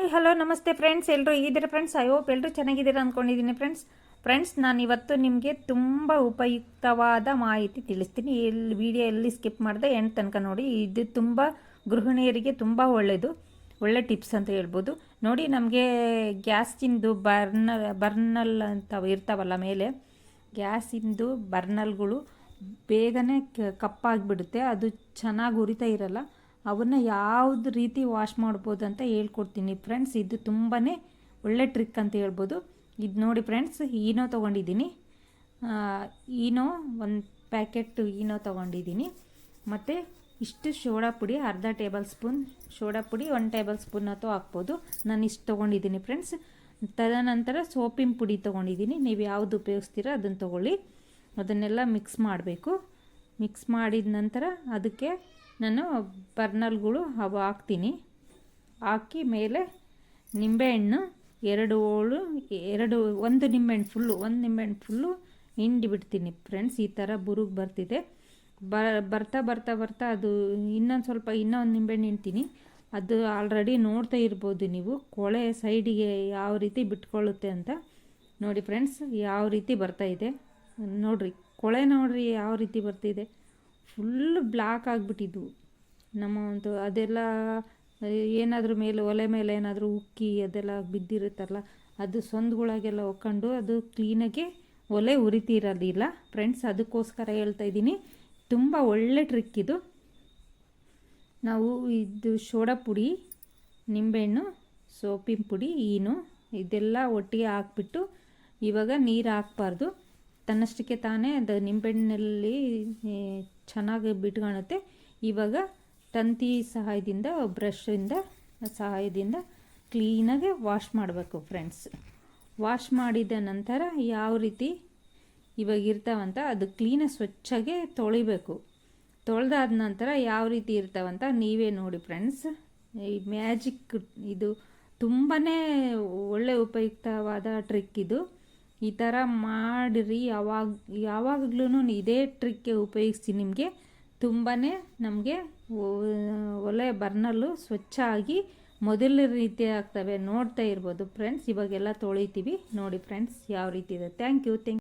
Hi, hello, ನಮಸ್ತೆ friends ಎಲ್ಲರೂ ಹೇಗಿದ್ದೀರಾ ಫ್ರೆಂಡ್ಸ್ ಐ ಹೋಪ್ ಎಲ್ಲರೂ ಚೆನ್ನಾಗಿದ್ದೀರಾ ಅಂದ್ಕೊಂಡಿದ್ದೀನಿ ಫ್ರೆಂಡ್ಸ್ ಫ್ರೆಂಡ್ಸ್ ನಾನು ಇವತ್ತು ನಿಮಗೆ ತುಂಬ ಉಪಯುಕ್ತವಾದ ಮಾಹಿತಿ ತಿಳಿಸ್ತೀನಿ. ಎಲ್ಲಿ ವಿಡಿಯೋ ಎಲ್ಲಿ ಸ್ಕಿಪ್ ಮಾಡಿದೆ ಎಂಟು ತನಕ ನೋಡಿ. ಇದು ತುಂಬ ಗೃಹಿಣಿಯರಿಗೆ ತುಂಬ ಒಳ್ಳೆಯದು ಒಳ್ಳೆ ಟಿಪ್ಸ್ ಅಂತ ಹೇಳ್ಬೋದು. ನೋಡಿ, ನಮಗೆ ಗ್ಯಾಸಿಂದು ಬರ್ನಲ್ ಬರ್ನಲ್ ಅಂತ ಇರ್ತಾವಲ್ಲ ಮೇಲೆ ಗ್ಯಾಸಿಂದು ಬರ್ನಲ್ಗಳು ಬೇಗನೆ ಕಪ್ಪಾಗಿಬಿಡುತ್ತೆ. ಅದು ಚೆನ್ನಾಗಿ ಉರಿತಾ ಇರಲ್ಲ. ಅವನ್ನ ಯಾವ್ದು ರೀತಿ ವಾಶ್ ಮಾಡ್ಬೋದು ಅಂತ ಹೇಳ್ಕೊಡ್ತೀನಿ. ಫ್ರೆಂಡ್ಸ್ ಇದು ತುಂಬಾ ಒಳ್ಳೆ ಟ್ರಿಕ್ ಅಂತ ಹೇಳ್ಬೋದು. ಇದು ನೋಡಿ ಫ್ರೆಂಡ್ಸ್ ಈನೋ ತೊಗೊಂಡಿದ್ದೀನಿ. ಈನೋ ಒಂದು ಪ್ಯಾಕೆಟ್ ಈನೋ ತೊಗೊಂಡಿದ್ದೀನಿ. ಮತ್ತು ಇಷ್ಟು ಶೋಡಾ ಪುಡಿ, ಅರ್ಧ ಟೇಬಲ್ ಸ್ಪೂನ್ ಶೋಡಾ ಪುಡಿ ಒನ್ ಟೇಬಲ್ ಸ್ಪೂನ್ ಅಥವಾ ಹಾಕ್ಬೋದು. ನಾನು ಇಷ್ಟು ತೊಗೊಂಡಿದ್ದೀನಿ ಫ್ರೆಂಡ್ಸ್ ತದನಂತರ ಸೋಪಿನ ಪುಡಿ ತೊಗೊಂಡಿದ್ದೀನಿ. ನೀವು ಯಾವುದು ಉಪಯೋಗಿಸ್ತೀರೋ ಅದನ್ನು ತೊಗೊಳ್ಳಿ. ಅದನ್ನೆಲ್ಲ ಮಿಕ್ಸ್ ಮಾಡಬೇಕು. ಮಿಕ್ಸ್ ಮಾಡಿದ ನಂತರ ಅದಕ್ಕೆ ನಾನು ಬರ್ನಲ್ಗಳು ಅವು ಹಾಕ್ತೀನಿ. ಹಾಕಿ ಮೇಲೆ ನಿಂಬೆಹಣ್ಣು, ಎರಡು ಹೋಳು ಎರಡು, ಒಂದು ನಿಂಬೆಹಣ್ಣು ಫುಲ್ಲು ಒಂದು ನಿಂಬೆಹಣ್ಣು ಫುಲ್ಲು ಹಿಂಡಿ ಬಿಡ್ತೀನಿ ಫ್ರೆಂಡ್ಸ್ ಈ ಥರ ಬುರುಗ್ ಬರ್ತಿದೆ. ಬರ್ತಾ ಬರ್ತಾ ಬರ್ತಾ ಅದು ಇನ್ನೊಂದು ಸ್ವಲ್ಪ ಇನ್ನೊಂದು ನಿಂಬೆಹಣ್ಣು ಹಿಂಡ್ತೀನಿ. ಅದು ಆಲ್ರೆಡಿ ನೋಡ್ತಾ ಇರ್ಬೋದು ನೀವು, ಕೊಳೆ ಸೈಡಿಗೆ ಯಾವ ರೀತಿ ಬಿಟ್ಕೊಳ್ಳುತ್ತೆ ಅಂತ. ನೋಡಿ ಫ್ರೆಂಡ್ಸ್ ಯಾವ ರೀತಿ ಬರ್ತಾ ಇದೆ. ನೋಡಿರಿ, ಕೊಳೆ ನೋಡಿರಿ ಯಾವ ರೀತಿ ಬರ್ತಿದೆ. ಫುಲ್ ಬ್ಲ್ಯಾಕ್ ಆಗಿಬಿಟ್ಟಿದ್ವು. ನಮ್ಮ ಒಂದು ಅದೆಲ್ಲ, ಏನಾದರೂ ಮೇಲೆ ಒಲೆ ಮೇಲೆ ಏನಾದರೂ ಉಕ್ಕಿ ಅದೆಲ್ಲ ಬಿದ್ದಿರುತ್ತಲ್ಲ, ಅದು ಸೊಂದ್ಗಳಾಗೆಲ್ಲ ಒಕ್ಕೊಂಡು ಅದು ಕ್ಲೀನಾಗಿ ಒಲೆ ಉರಿತಿರೋದಿಲ್ಲ ಫ್ರೆಂಡ್ಸ್ ಅದಕ್ಕೋಸ್ಕರ ಹೇಳ್ತಾ ಇದ್ದೀನಿ, ತುಂಬ ಒಳ್ಳೆ ಟ್ರಿಕ್ ಇದು. ನಾವು ಇದು ಸೋಡಾ ಪುಡಿ, ನಿಂಬೆಹಣ್ಣು, ಸೋಪಿನ ಪುಡಿ, ಈನು, ಇದೆಲ್ಲ ಒಟ್ಟಿಗೆ ಹಾಕ್ಬಿಟ್ಟು ಇವಾಗ ನೀರು ಹಾಕ್ಬಾರ್ದು. ತನ್ನಷ್ಟಕ್ಕೆ ತಾನೇ ಅದು ನಿಂಬೆಹಣ್ಣಲ್ಲಿ ಚೆನ್ನಾಗಿ ಬಿಟ್ಕೊಳುತ್ತೆ ಇವಾಗ ತಂತಿ ಸಹಾಯದಿಂದ ಬ್ರಷಿಂದ ಸಹಾಯದಿಂದ ಕ್ಲೀನಾಗಿ ವಾಶ್ ಮಾಡಬೇಕು ಫ್ರೆಂಡ್ಸ್ ವಾಶ್ ಮಾಡಿದ ನಂತರ ಯಾವ ರೀತಿ ಇವಾಗ ಇರ್ತಾವಂತ ಅದು ಕ್ಲೀನಾಗಿ ಸ್ವಚ್ಛಾಗೆ ತೊಳಿಬೇಕು. ತೊಳೆದಾದ ನಂತರ ಯಾವ ರೀತಿ ಇರ್ತಾವಂತ ನೀವೇ ನೋಡಿ ಫ್ರೆಂಡ್ಸ್ ಈ ಮ್ಯಾಜಿಕ್ ಇದು ತುಂಬಾ ಒಳ್ಳೆ ಉಪಯುಕ್ತವಾದ ಟ್ರಿಕ್ ಇದು. ಈ ಥರ ಮಾಡಿರಿ ಯಾವಾಗ ಯಾವಾಗಲೂ ಇದೇ ಟ್ರಿಕ್ ಉಪಯೋಗಿಸಿ ನಿಮಗೆ. ತುಂಬಾ ನಮಗೆ ಒಲೆ ಬರ್ನಲ್ಲು ಸ್ವಚ್ಛ ಆಗಿ ಮೊದಲ ರೀತಿ ಆಗ್ತವೆ. ನೋಡ್ತಾ ಇರ್ಬೋದು ಫ್ರೆಂಡ್ಸ್ ಇವಾಗೆಲ್ಲ ತೊಳಿತೀವಿ. ನೋಡಿ ಫ್ರೆಂಡ್ಸ್ ಯಾವ ರೀತಿ ಇದೆ. Thank you thank